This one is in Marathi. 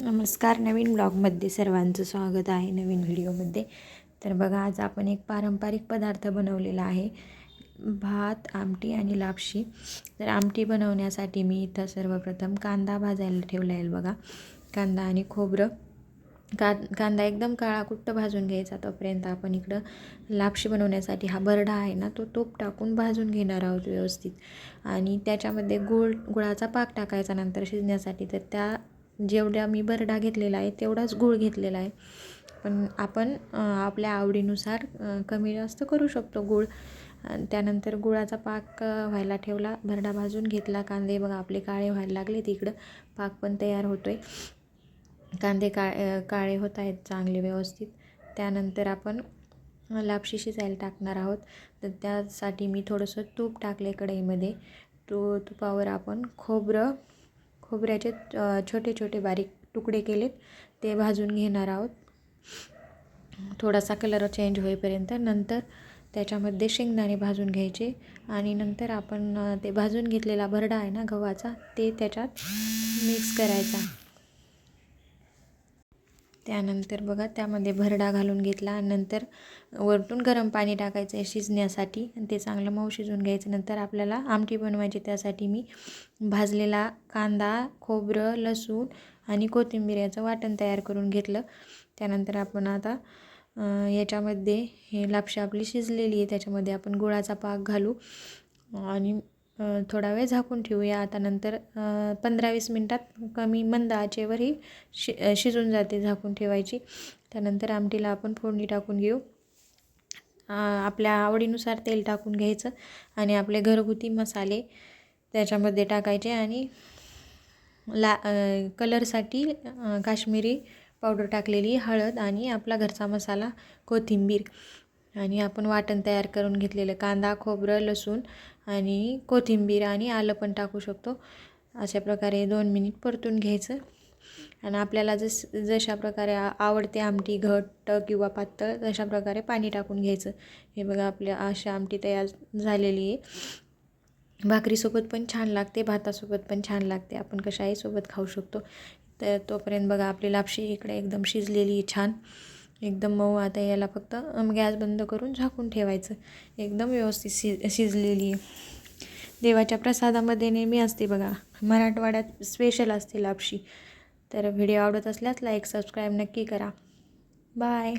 नमस्कार नवीन ब्लॉगमध्ये सर्वांचं स्वागत आहे नवीन व्हिडिओमध्ये. तर बघा आज आपण एक पारंपरिक पदार्थ बनवलेला आहे भात आमटी आणि लापशी. तर आमटी बनवण्यासाठी मी इथं सर्वप्रथम कांदा भाजायला ठेवला आहे बघा. कांदा आणि खोबरं. का कांदा एकदम काळा कुट्ट भाजून घ्यायचा तोपर्यंत आपण इकडं लापशी बनवण्यासाठी हा बरडा आहे ना तो तूप टाकून भाजून घेणार आहोत व्यवस्थित. आणि त्याच्यामध्ये गुळ गुळाचा पाक टाकायचा नंतर शिजण्यासाठी तर त्या जेवढ्या मी बरडा घेतलेला आहे तेवढाच गूळ घेतलेला आहे. पण आपण आपल्या आवडीनुसार कमी जास्त करू शकतो गूळ. त्यानंतर गुळाचा पाक व्हायला ठेवला भरडा भाजून घेतला. कांदे बघा आपले काळे व्हायला लागले तिकडं. पाक पण तयार होतो आहे कांदे का काळे होत आहेत चांगले व्यवस्थित. त्यानंतर आपण लापशी शिजायला टाकणार आहोत. तर त्यासाठी मी थोडंसं तूप टाकले कढईमध्ये. तो तुपावर आपण खोबरं खोबऱ्याचे छोटे छोटे बारीक तुकडे केलेत. ते भाजून घेणार आहोत. थोडासा कलर चेंज होईपर्यंत नंतर त्याच्यामध्ये शेंगदाणे भाजून घ्यायचे आणि नंतर आपण ते भाजून घेतलेला भरडा आहे ना गव्हाचा ते त्याच्यात मिक्स करायचा. त्यानंतर बघा त्यामध्ये भरडा घालून घेतला नंतर वरतून गरम पाणी टाकायचं आहे शिजण्यासाठी आणि ते चांगलं मऊ शिजून घ्यायचं. नंतर आपल्याला आमटी बनवायची त्यासाठी मी भाजलेला कांदा खोबरं लसूण आणि कोथिंबीर याचं वाटण तयार करून घेतलं. त्यानंतर आपण आता याच्यामध्ये हे लापशी आपली शिजलेली आहे त्याच्यामध्ये आपण गुळाचा पाक घालू आणि थोडा वेळ झाकून ठेवूया. आता नंतर पंधरा वीस मिनटात कमी मंद आचेवर ही शि शिजून जाते झाकून ठेवायची. त्यानंतर आमटीला आपण फोडणी टाकून घेऊ. आपल्या आवडीनुसार तेल टाकून घ्यायचं आणि आपले घरगुती मसाले त्याच्यामध्ये टाकायचे आणि ला कलरसाठी काश्मीरी पावडर टाकलेली हळद आणि आपला घरचा मसाला कोथिंबीर. आणि आपण वाटण तयार करून घेतलेलं कांदा खोबरं लसूण आणि कोथिंबीर आणि आलं पण टाकू शकतो. अशा प्रकारे दोन मिनिट परतून घ्यायचं. आणि आपल्याला जस जशा प्रकारे आवडते आमटी घट्ट किंवा पातळ तशा प्रकारे पाणी टाकून घ्यायचं. हे बघा आपल्या अशा आमटी तयार झालेली आहे. भाकरीसोबत पण छान लागते भातासोबत पण छान लागते. आपण कशाही सोबत खाऊ शकतो. तर तोपर्यंत बघा आपली लापशी इकडे एकदम शिजलेली आहे छान. एकदम मऊ आता याला फक्त गॅस बंद करून झाकून ठेवायचं. एकदम व्यवस्थित शि शिजलेली. देवाच्या प्रसादामध्ये नेहमी असते बघा. मराठवाड्यात स्पेशल असते लापशी. तर व्हिडिओ आवडत असल्यास लाईक सबस्क्राईब नक्की करा. बाय